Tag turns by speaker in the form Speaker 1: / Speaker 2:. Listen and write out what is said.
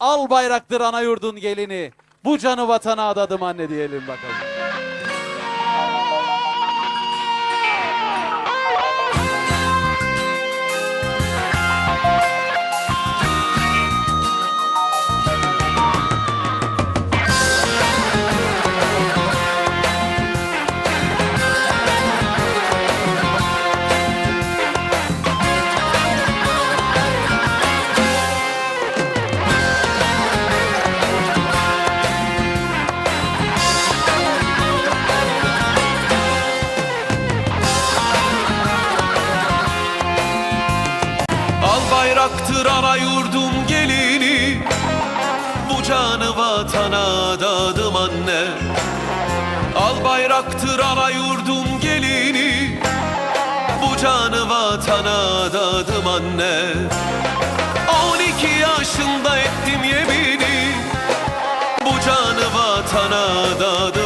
Speaker 1: Al bayraktır ana yurdun gelini. Bu canı vatana adadım anne diyelim bakalım.
Speaker 2: Bayraktır ana yurdum gelini. Bu canı vatana adadım anne. Al bayraktır ana yurdum gelini. Bu canı vatana adadım anne. 12 yaşında ettim yemini. Bu canı vatana adadım